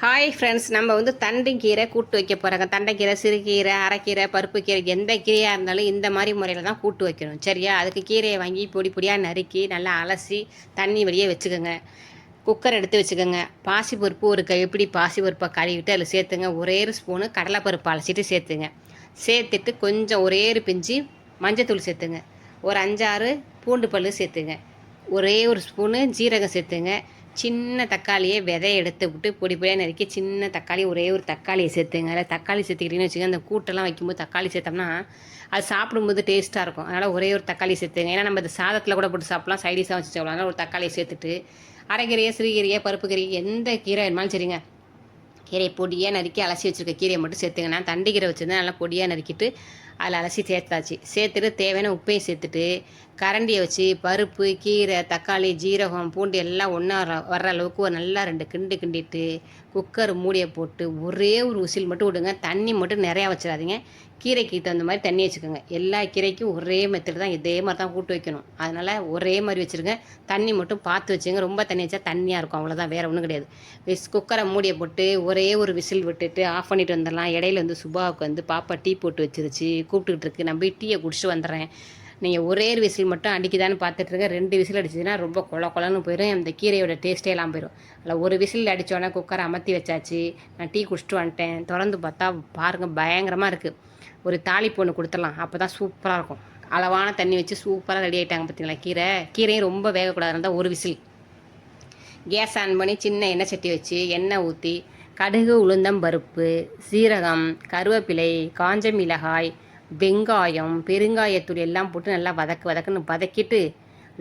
Hi friends நம்ம வந்து தண்டைக்கீரை கூட்டு வைக்க போகிறாங்க தண்டைக்கீரை சிறுகீரை அரைக்கீரை பருப்பு கீரை எந்த கீரையாக இருந்தாலும் இந்த மாதிரி முறையில் தான் கூட்டு வைக்கணும். சரியா? அதுக்கு கீரையை வாங்கி பொடி பொடியாக நறுக்கி நல்லா அலசி தண்ணி வெளியே வச்சுக்கோங்க. குக்கர் எடுத்து வச்சுக்கோங்க. பாசிப்பருப்பு ஒரு கைப்பிடி பாசிப்பருப்பை கழுவிட்டு அதில் சேர்த்துங்க. ஒரே ஒரு ஸ்பூனு கடலைப்பருப்பு அலசிட்டு சேர்த்துங்க. சேர்த்துட்டு கொஞ்சம் ஒரே ஒரு பிஞ்சு மஞ்சத்தூள் சேர்த்துங்க. ஒரு அஞ்சாறு பூண்டு பல்லு சேர்த்துங்க. ஒரே ஒரு ஸ்பூனு ஜீரகம் சேர்த்துங்க. சின்ன தக்காளியை விதைய எடுத்து விட்டு பொடி பொடியாக நறுக்கி சின்ன தக்காளி ஒரே ஒரு தக்காளியை சேர்த்துங்க. அதில் தக்காளி சேர்த்துக்கிட்டீங்கன்னு வச்சுக்கோங்க அந்த கூட்டெல்லாம் வைக்கும்போது தக்காளி சேர்த்தோம்னா அது சாப்பிடும்போது டேஸ்ட்டாக இருக்கும். அதனால் ஒரே ஒரு தக்காளி சேர்த்துங்க. ஏன்னா நம்ம இந்த சாதத்தில் கூட போட்டு சாப்பிட்லாம். சைடிஷாக வச்சு சாப்பிடலாம். அதனால் ஒரு தக்காளியை சேர்த்துட்டு அரைக்கீரையை சிறுகீரையை பருப்பு கீரை எந்த கீரை இருந்தாலும் சரிங்க. கீரையை பொடியாக நறுக்கி அலசி வச்சுருக்க கீரையை மட்டும் சேர்த்துங்க. நான் தண்டு கீரை வச்சுருந்தேன். நல்லா பொடியாக நறுக்கிட்டு அதில் அலசி சேர்த்தாச்சு. சேர்த்துட்டு தேவையான உப்பையும் சேர்த்துட்டு கரண்டியை வச்சு பருப்பு கீரை தக்காளி ஜீரகம் பூண்டு எல்லாம் ஒன்றா வர்ற அளவுக்கு ஒரு நல்லா ரெண்டு கிண்டு கிண்டிட்டு குக்கர் மூடியை போட்டு ஒரே ஒரு உசில் மட்டும் விடுங்க. தண்ணி மட்டும் நிறையா வச்சிடாதீங்க. கீரைக்கு தகுந்த மாதிரி தண்ணி வச்சுக்கோங்க. எல்லா கீரைக்கும் ஒரே மெத்தட் தான். இதே மாதிரி தான் கூட்டு வைக்கணும். அதனால் ஒரே மாதிரி வச்சுருங்க. தண்ணி மட்டும் பார்த்து வச்சுங்க. ரொம்ப தண்ணி வச்சா தண்ணியாக இருக்கும். அவ்வளோதான் வேறு ஒன்றும் கிடையாது. விஸ் குக்கரை மூடியை போட்டு ஒரே ஒரு விசில் விட்டுட்டு ஆஃப் பண்ணிட்டு வந்துடலாம். இடையில வந்து சுபாவுக்கு வந்து பாப்பா டீ போட்டு வச்சிருச்சு. கூப்பிட்டுக்கிட்டு இருக்கு. நான் போய் டீயை குடிச்சிட்டு வந்துடுறேன். நீங்கள் ஒரே ஒரு விசில் மட்டும் அடிக்குதான்னு பார்த்துட்ருங்க ரெண்டு விசில் அடிச்சதுன்னா ரொம்ப கொல கொலன்னு போயிடும் அந்த கீரையோட டேஸ்ட்டே எல்லாம் போயிடும் அதில் ஒரு விசில் அடித்தோடனே குக்கரை அமர்த்தி வச்சாச்சு. நான் டீ குடிச்சிட்டு வந்துட்டேன். திறந்து பார்த்தா பாருங்கள் பயங்கரமாக இருக்குது ஒரு தாளிப்பு ஒன்று கொடுத்துடலாம். அப்போ தான் சூப்பராக இருக்கும். அளவான தண்ணி வச்சு சூப்பராக ரெடி ஆகிட்டாங்க பார்த்தீங்களா கீரை? கீரையும் ரொம்ப வேகக்கூடாதுன்னு தான் ஒரு விசில். கேஸ் ஆன் பண்ணி சின்ன எண்ணெய் சட்டி வச்சு எண்ணெய் ஊற்றி கடுகு உளுந்தம் பருப்பு சீரகம் கருவேப்பிலை காஞ்ச மிளகாய் வெங்காயம் பெருங்காயத்தூள் எல்லாம் போட்டு நல்லா வதக்கு வதக்குன்னு வதக்கிட்டு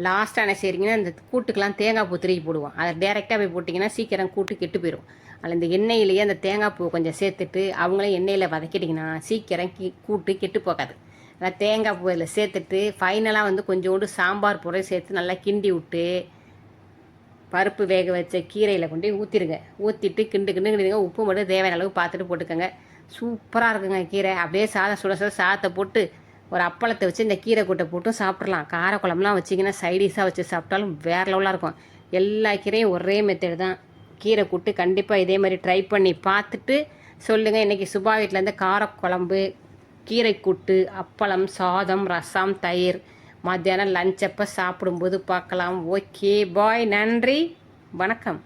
லாஸ்ட்டாக என்ன செய்கிறீங்கன்னா இந்த கூட்டுக்கெல்லாம் தேங்காய் பூ திருக்கி போடுவோம். அதை டேரெக்டாக போய் போட்டிங்கன்னா சீக்கிரம் கூட்டு கெட்டு போயிடும் அதில் இந்த எண்ணெயிலேயே அந்த தேங்காய் பூ கொஞ்சம் சேர்த்துட்டு அவங்களே எண்ணெயில் வதக்கிட்டிங்கன்னா சீக்கிரம் கி கூட்டு கெட்டு போகாது. அதான் தேங்காய் பூ இதில் சேர்த்துட்டு ஃபைனலாக வந்து கொஞ்சோண்டு சாம்பார் பொருளை சேர்த்து நல்லா கிண்டி விட்டு பருப்பு வேக வச்ச கீரையில் கொண்டு ஊற்றிடுங்க ஊற்றிட்டு கிண்டு கிண்டு கிண்டுங்க. உப்பு மட்டும் தேவையான அளவு பார்த்துட்டு போட்டுக்கோங்க. சூப்பராக இருக்குங்க கீரை. அப்படியே சாதம் சுட சுட சாதத்தை போட்டு ஒரு அப்பளத்தை வச்சு இந்த கீரை கூட்டை போட்டும் சாப்பிட்றலாம் காரக்குழம்புலாம் வச்சிங்கன்னா சைடிஷாக வச்சு சாப்பிட்டாலும் வேறு லெவலாக இருக்கும். எல்லா கீரையும் ஒரே மெத்தடு தான். கீரை கூட்டு கண்டிப்பாக இதே மாதிரி ட்ரை பண்ணி பார்த்துட்டு சொல்லுங்கள் இன்றைக்கி சுபா வீட்டிலேருந்து காரக்குழம்பு கீரை கூட்டு அப்பளம் சாதம் ரசம் தயிர். மத்தியானம் லஞ்சப்போ சாப்பிடும்போது பார்க்கலாம். ஓகே பாய் நன்றி. வணக்கம்.